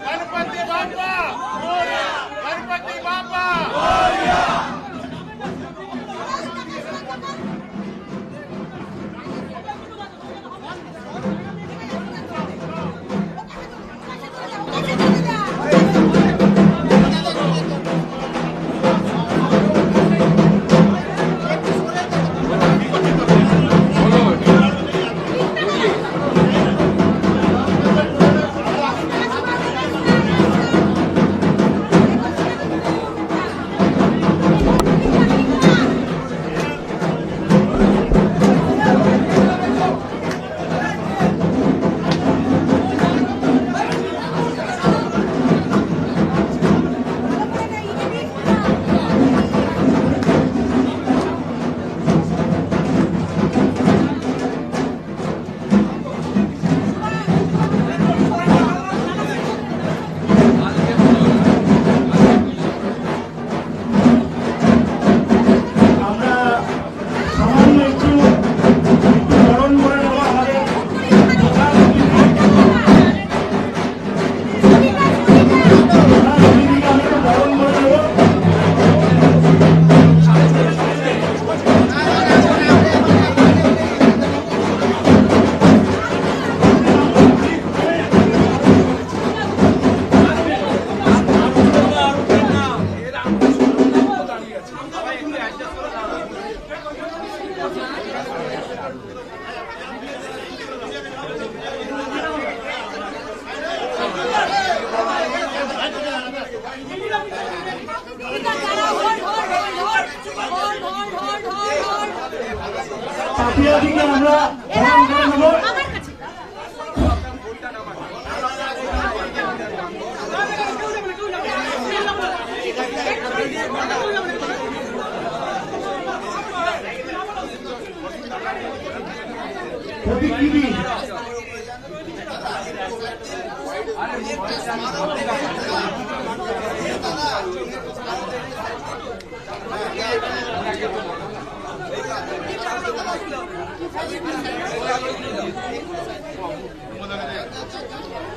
கணபதி பாப்பா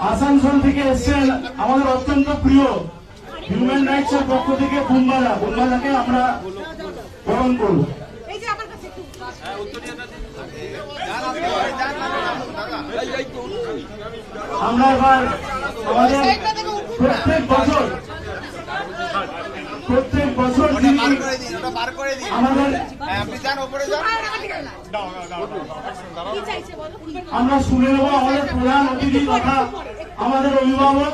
আসানসোল থেকে এসছেন আমাদের অত্যন্ত প্রিয় হিউম্যান রাইটস এর পক্ষ থেকে বুম্বালা বুম্বালাকে আমরা বরণ করব এই যে আমার কাছে একটু আমরা এবার আমাদের প্রত্যেক বছর প্রত্যেক বছর আমাদের ওপরে যান কি চাইছে বলো কি আমরা শুনে নেব আমাদের প্রধান অতিথি তথা আমাদের অভিভাবক।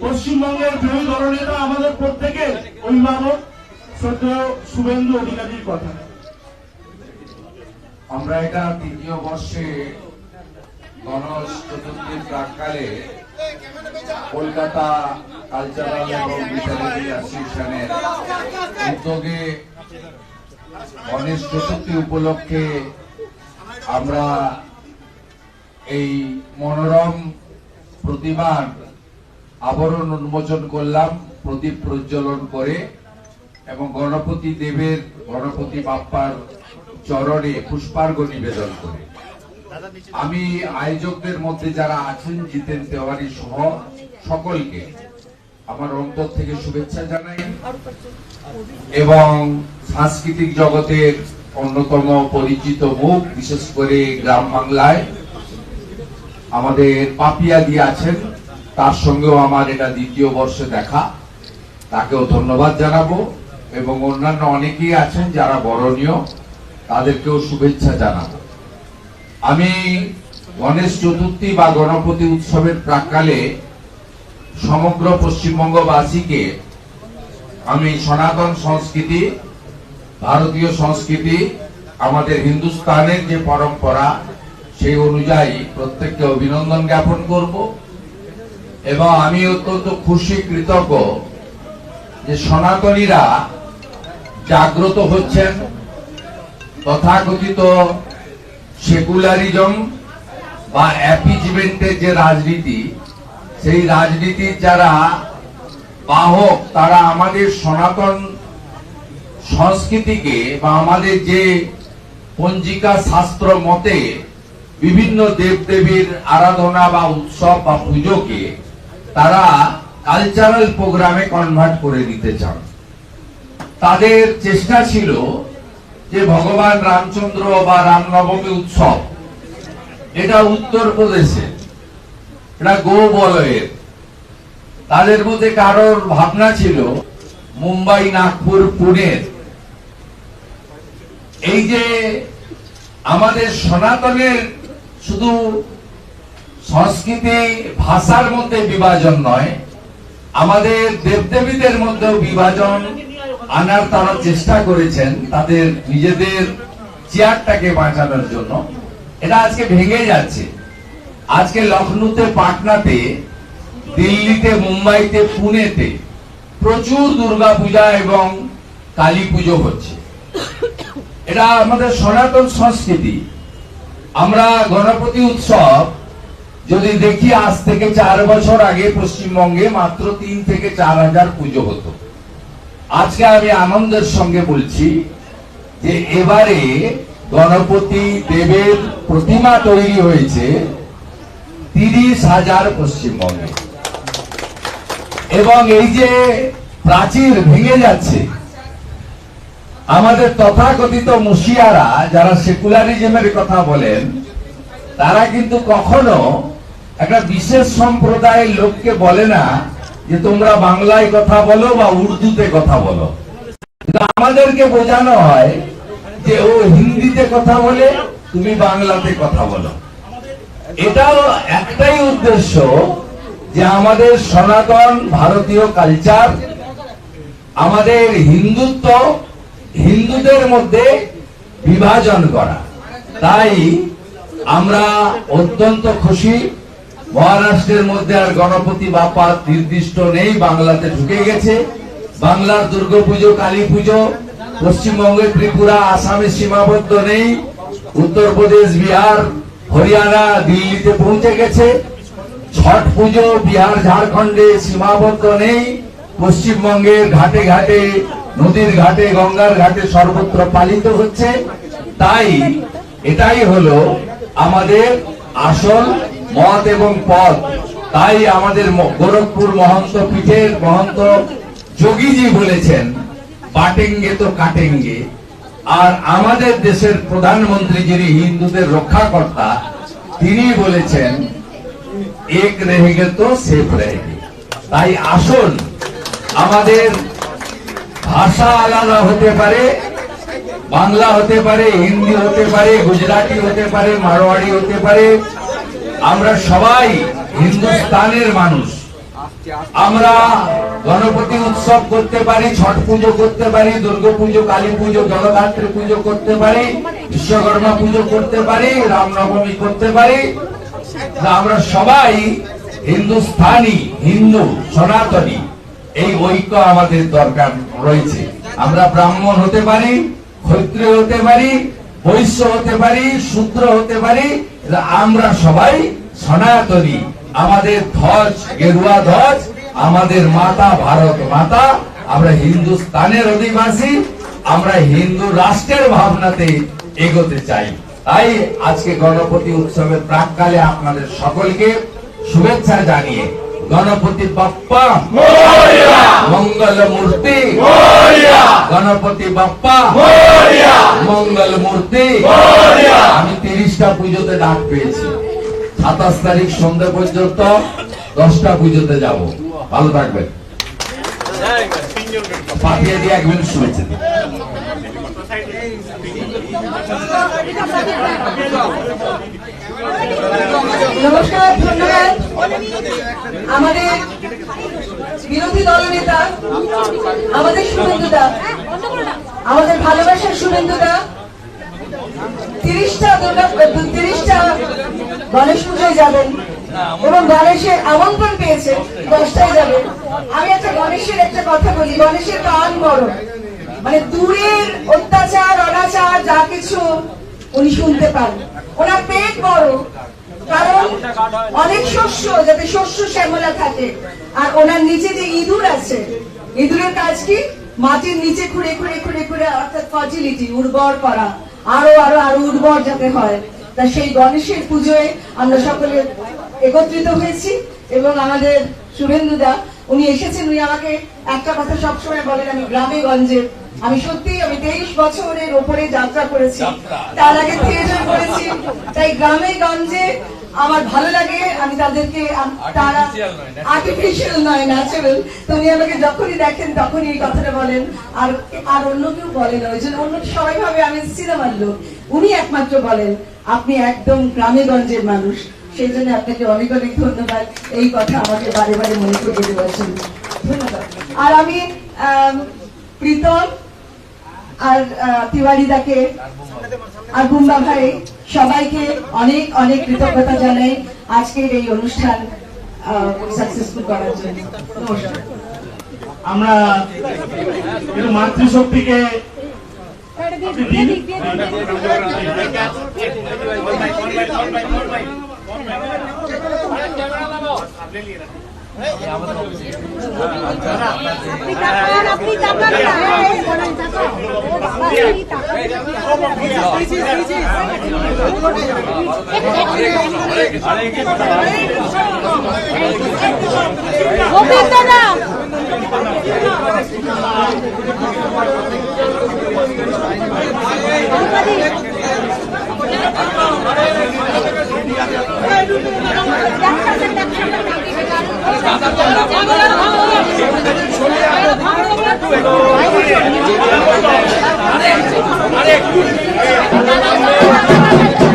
পশ্চিমবঙ্গের বিরোধী দলনেতা আমাদের প্রত্যেকের অভিভাবক। শ্রদ্ধেয় শুভেন্দু আমরা এটা তৃতীয় বর্ষে গণেশ চতুর্থীর প্রাককালে কলকাতা কালচারাল এবং উদ্যোগে গণেশ চতুর্থী উপলক্ষে আমরা এই মনোরম প্রতিমার আবরণ উন্মোচন করলাম, প্রদীপ প্রজ্বলন করে। এবং গণপতি দেবের, গণপতি বাপ্পার চরণে পুষ্পার্ঘ নিবেদন করে। আমি আয়োজকদের মধ্যে যারা আছেন, জিতেন তেওয়ারি সহ সকলকে আমার অন্তর থেকে শুভেচ্ছা জানাই এবং সাংস্কৃতিক জগতের অন্যতম পরিচিত মুখ, বিশেষ করে গ্রাম বাংলায় আমাদের পাপিয়া দিয়ে আছেন, তার সঙ্গেও আমার এটা দ্বিতীয় বর্ষে দেখা। তাকেও ধন্যবাদ জানাব। এবং অন্যান্য অনেকেই আছেন যারা বরণীয়, তাদেরকেও শুভেচ্ছা জানাব। আমি গণেশ চতুর্থী বা গণপতি উৎসবের প্রাককালে সমগ্র পশ্চিমবঙ্গবাসীকে আমি সনাতন সংস্কৃতি, ভারতীয় সংস্কৃতি, আমাদের হিন্দুস্তানের যে পরম্পরা, সেই অনুযায়ী প্রত্যেককে অভিনন্দন জ্ঞাপন করব এবং আমি অত্যন্ত খুশি, কৃতজ্ঞ যে সনাতনীরা জাগ্রত হচ্ছেন। তথাকথিত সেকুলারিজম বা অ্যাপিজমেন্টের যে রাজনীতি, সেই রাজনীতির যারা বাহক, তারা আমাদের সনাতন সংস্কৃতিকে বা আমাদের যে পঞ্জিকা শাস্ত্র মতে বিভিন্ন দেবদেবীর আরাধনা বা উৎসব বা পুজোকে তারা কালচারাল প্রোগ্রামে কনভার্ট করে দিতে চান। তাদের চেষ্টা ছিল যে ভগবান রামচন্দ্র বা রামনবমী উৎসব, এটা উত্তরপ্রদেশে এটা গৌবলয়ের তাদের মধ্যে কারোর ভাবনা ছিল মুম্বাই, নাগপুর পুনের এই যে আমাদের সনাতনের শুধু সংস্কৃতি, ভাষার মধ্যে বিভাজন নয়, আমাদের দেবদেবীদের মধ্যেও বিভাজন আনার তারা চেষ্টা করেছেন তাদের নিজেদের চেয়ারটাকে বাঁচানোর জন্য। এটা আজকে ভেঙে যাচ্ছে। আজকে লখনৌতে পাটনাতে, দিল্লিতে, মুম্বাইতে, পুনেতে প্রচুর দুর্গাপূজা এবং কালী পুজো হচ্ছে। এটা আমাদের সনাতন সংস্কৃতি। আমরা গণপতি উৎসব যদি দেখি, আজ থেকে চার বছর আগে পশ্চিমবঙ্গে মাত্র তিন থেকে চার হাজার পুজো হতো। আজকে আমি আনন্দের সঙ্গে বলছি যে এবারে গণপতি দেবের প্রতিমা তৈরি হয়েছে তিরিশ হাজার পশ্চিমবঙ্গে। এবং এই যে প্রাচীর ভেঙে যাচ্ছে, আমাদের তথাকথিত মুশিয়ারা যারা সেকুলারিজমের কথা বলেন, তারা কিন্তু কখনো একটা বিশেষ সম্প্রদায়ের লোককে বলে না যে তোমরা বাংলায় কথা বলো বা উর্দুতে কথা বলো। আমাদেরকে বোঝানো হয় যে ও হিন্দিতে কথা বলে, তুমি বাংলাতে কথা বলো। এটাও একটাই উদ্দেশ্য যে আমাদের সনাতন ভারতীয় কালচার, আমাদের হিন্দুত্ব, হিন্দুদের মধ্যে বিভাজন করা। তাই আমরা অত্যন্ত খুশি মহারাষ্ট্রের মধ্যে আর গণপতি বাপা নির্দিষ্ট নেই, বাংলাতে ঢুকে গেছে। বাংলার দুর্গাপুজো কালী পুজো পশ্চিমবঙ্গের ত্রিপুরা, আসামে সীমাবদ্ধ নেই। উত্তরপ্রদেশ, বিহার, হরিয়ানা, দিল্লিতে পৌঁছে গেছে। ছট পুজো, বিহার, ঝাড়খণ্ডে সীমাবদ্ধ নেই। পশ্চিমবঙ্গের ঘাটে ঘাটে, নদীর ঘাটে, গঙ্গার ঘাটে সর্বত্র পালিত হচ্ছে। তাই এটাই হলো আমাদের আসল মত এবং পথ তাই আমাদের গোরখপুর মহন্ত পীঠের মহন্ত যোগীজি বলেছেন, বাটেঙ্গে তো কাটেঙ্গে। আর আমাদের দেশের প্রধানমন্ত্রী যিনি হিন্দুদের রক্ষাকর্তা, তিনি বলেছেন, এক রেহেগে তো সেফ রেহেগে। তাই আসুন, আমাদের ভাষা আলাদা হতে পারে, বাংলা হতে পারে, হিন্দি হতে পারে, গুজরাটি হতে পারে, মারোয়াড়ি হতে পারে আমরা সবাই হিন্দুস্তানের মানুষ। আমরা গণপতি উৎসব করতে পারি, ছট পুজো করতে পারি, দুর্গা পুজো, কালী পুজো, জগদ্ধাত্রী পুজো করতে পারি, বিশ্বকর্মা পুজো করতে পারি, রামনবমী করতে পারি। আমরা সবাই হিন্দুস্তানি, হিন্দু, সনাতনী, এই ঐক্য আমাদের দরকার রয়েছে। আমরা ব্রাহ্মণ হতে পারি, ক্ষত্রিয় হতে পারি, বৈশ্য হতে পারি, শূদ্র হতে পারি আমরা সবাই সনাতনী। আমাদের ধ্বজ গেরুয়া ধ্বজ আমাদের মাতা ভারত মাতা। আমরা হিন্দুস্তানের অধিবাসী আমরা হিন্দু রাষ্ট্রের ভাবনাতে এগোতে চাই। তাই আজকে গণপতি উৎসবের প্রাককালে আপনাদের সকলকে শুভেচ্ছা জানিয়ে গণপতি বাপ্পা মঙ্গল মূর্তি গণপতি বাপ্পা মঙ্গল মূর্তি আমি তিরিশটা পুজোতে ডাক পেয়েছি। সাতাশ তারিখ সন্ধ্যা পর্যন্ত দশটা পুজোতে যাব। ভালো থাকবেন। পাঠিয়ে দিয়ে নমস্কার, ধন্যবাদ। আমাদের বিরোধী দলনেতা, আমাদের আমাদের ভালোবাসার শুভেন্দুদা তিরিশটা দুর্গা তিরিশটা গণেশ পুজোয় যাবেন এবং গণেশের আমন্ত্রণ পেয়েছে, দশটায় যাবেন। আমি একটা গণেশের একটা কথা বলি, গণেশের কান বড় মানে দূরের অত্যাচার, অনাচার, যা কিছু উনি শুনতে পান। ওনার পেট বড়, কারণ অনেক শস্য, যাতে শস্য শ্যামলা থাকে, আর ওনার নিচে যে ইঁদুর আছে, ইঁদুরের কাজ কি? মাটির নিচে খুঁড়ে খুঁড়ে খুঁড়ে খুঁড়ে, অর্থাৎ ফার্টিলিটি উর্বর করা। আরও আরও আরও উর্বর যাতে হয়। তা সেই গণেশের পুজোয় আমরা সকলে একত্রিত হয়েছি এবং আমাদের শুভেন্দুদা উনি এসেছেন উনি আমাকে একটা কথা সবসময় বলেন আমি গ্রামে গঞ্জে আমি সত্যি আমি তেইশ বছরের ওপরে যাত্রা করেছি। তার আগে থিয়েটার করেছি। তাই গ্রামে গঞ্জে আমার ভালো লাগে আমি তাদেরকে তারা আর্টিফিশিয়াল নয় ন্যাচারাল তো উনি আমাকে যখনই দেখেন তখনই এই কথাটা বলেন। আর আর অন্য কেউ বলেন না। ওই জন্য অন্য সবাই ভাবে আমি সিনেমার লোক। উনি একমাত্র বলেন আপনি একদম গ্রামে গঞ্জের মানুষ। সেই জন্য আপনাকে অনেক অনেক ধন্যবাদ। এই কথা আমাকে বারে বারে মনে করিয়ে দেওয়ার জন্য ধন্যবাদ। আর আমি প্রীতম আর তিওয়ারিদাকে আর বুম্বা ভাই সবাইকে অনেক অনেক কৃতজ্ঞতা জানাই আজকের এই অনুষ্ঠান সাকসেসফুল করার জন্য। নমস্কার। আমরা একটু মাতৃশক্তিকে আপনি দিন। আপনি তাকান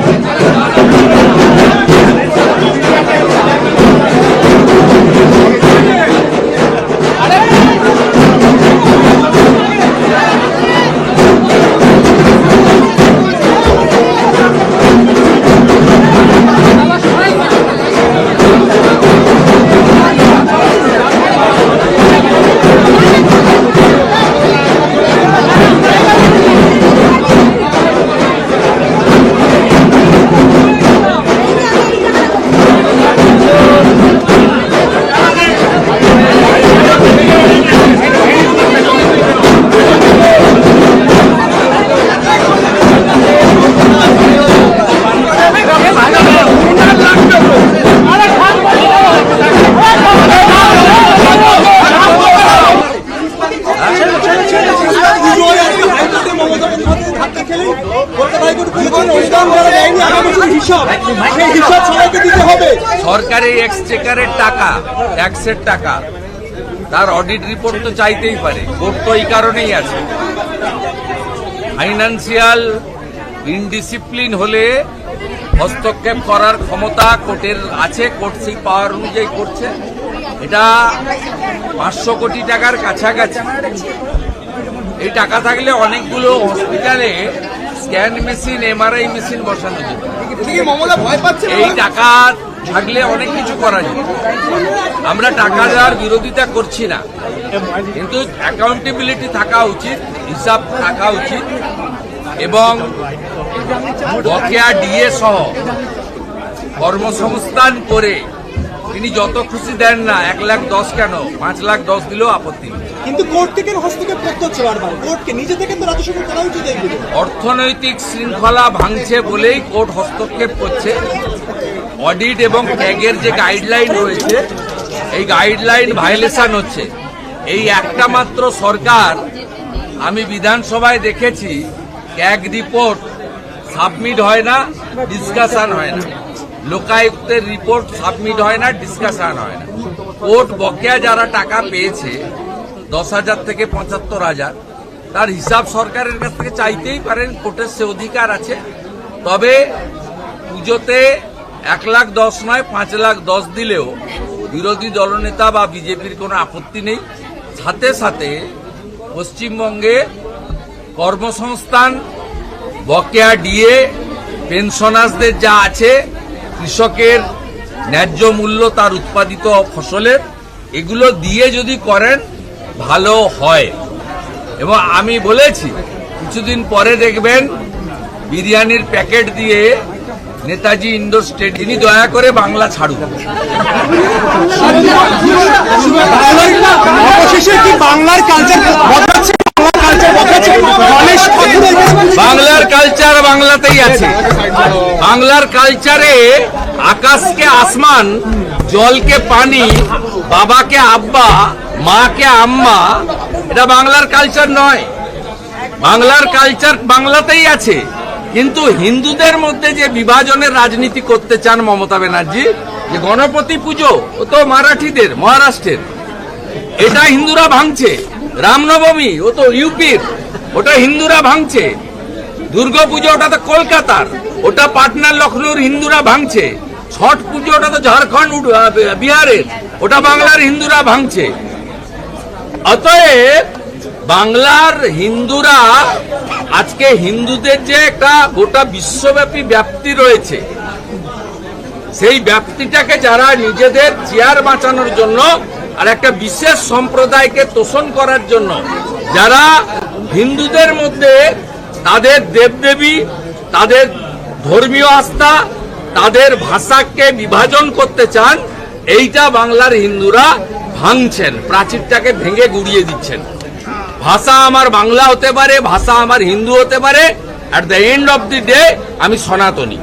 আপনি তাকান না এই, বলেন তাকান আপনি তাকান গোবিন্দ না সরকারি এক্সচেকারের টাকা ট্যাক্সের টাকা। তার অডিট রিপোর্ট তো চাইতেই পারে। কোর্ট তো এই কারণেই আছে। ফাইন্যান্সিয়াল ইনডিসিপ্লিন হলে হস্তক্ষেপ করার ক্ষমতা কোর্টের আছে কোর্ট সেই পাওয়ার অনুযায়ী করছে। এটা পাঁচশো কোটি টাকার কাছাকাছি। এই টাকা থাকলে অনেকগুলো হসপিটালে স্ক্যান মেশিন এমআরআই মেশিন বসানো যেত। এই টাকা থাকলে অনেক কিছু করা যায় আমরা টাকা দেওয়ার বিরোধিতা করছি না। কিন্তু অ্যাকাউন্টেবিলিটি থাকা উচিত হিসাব থাকা উচিত এবং বকেয়া ডিএ সহ কর্মসংস্থান করে তিনি যত খুশি দেন না এক লাখ দশ কেন? পাঁচ লাখ দশ দিলেও আপত্তি কিন্তু কোর্ট থেকে হস্তক্ষেপ করতে হচ্ছে বারবার। কোর্টকে নিজে থেকে তো রাজ্য সরকার করা উচিত অর্থনৈতিক শৃঙ্খলা ভাঙছে বলেই কোর্ট হস্তক্ষেপ করছে। অডিট এবং ট্যাগের যে গাইডলাইন রয়েছে এই গাইডলাইন ভায়োলেশন হচ্ছে। এই একটা মাত্র সরকার আমি বিধানসভায় দেখেছি ট্যাগ রিপোর্ট সাবমিট হয় না ডিসকাশন হয় না। লোকায়ুক্তের রিপোর্ট সাবমিট হয় না ডিসকাশন হয় না। কোর্ট বকেয়া যারা টাকা পেয়েছে, দশ হাজার থেকে পঁচাত্তর হাজার, তার হিসাব সরকারের কাছ থেকে চাইতেই পারেন কোর্টের সে অধিকার আছে। তবে পুজোতে এক লাখ দশ নয়, পাঁচ লাখ দশ দিলেও বিরোধী দলনেতা বা বিজেপির কোনো আপত্তি নেই। সাথে সাথে পশ্চিমবঙ্গে কর্মসংস্থান, বকেয়া ডিএ পেনশনার্সদের যা আছে কৃষকের ন্যায্য মূল্য তার উৎপাদিত ফসলের এগুলো দিয়ে যদি করেন ভালো হয়। এবং আমি বলেছি কিছুদিন পরে দেখবেন বিরিয়ানির প্যাকেট দিয়ে নেতাজি ইন্ডোর স্টেট তিনি দয়া করে বাংলা ছাড়ুন। অবশেষে কি বাংলার কালচার বদলাচ্ছে? বাংলার কালচার বাংলাতেই আছে। বাংলার কালচারে আকাশকে আসমান, জলকে পানি, বাবাকে আব্বা, মাকে আম্মা, এটা বাংলার কালচার নয়। বাংলার কালচার বাংলাতেই আছে। কিন্তু হিন্দুদের মধ্যে যে বিভাজনের রাজনীতি করতে চান মমতা ব্যানার্জি, যে গণপতি পুজো, ও তো মারাঠিদের, মহারাষ্ট্রের। এটা হিন্দুরা ভাঙছে। রামনবমী, ও তো ইউপির। ওটা হিন্দুরা ভাঙছে। দুর্গা পুজো ওটা তো কলকাতার। ওটা পাটনার লখনৌর হিন্দুরা ভাঙছে। ছট পুজো ওটা তো ঝাড়খণ্ড বিহারের। ওটা বাংলার হিন্দুরা ভাঙছে। অতএব বাংলার হিন্দুরা আজকে হিন্দুদের যে একটা গোটা বিশ্বব্যাপী ব্যাপ্তি রয়েছে, সেই ব্যাপ্তিটাকে যারা নিজেদের চেয়ার বাঁচানোর জন্য আর একটা বিশেষ সম্প্রদায়কে তোষণ করার জন্য, যারা হিন্দুদের মধ্যে তাদের দেবদেবী, তাদের ধর্মীয় আস্থা, তাদের ভাষাকে বিভাজন করতে চান, এইটা বাংলার হিন্দুরা ভাঙছেন, প্রাচীরটাকে ভেঙে গুড়িয়ে দিচ্ছেন। ভাষা আমার বাংলা হতে পারে, ভাষা আমার হিন্দু হতে পারে at the end of the day আমি সনাতনী।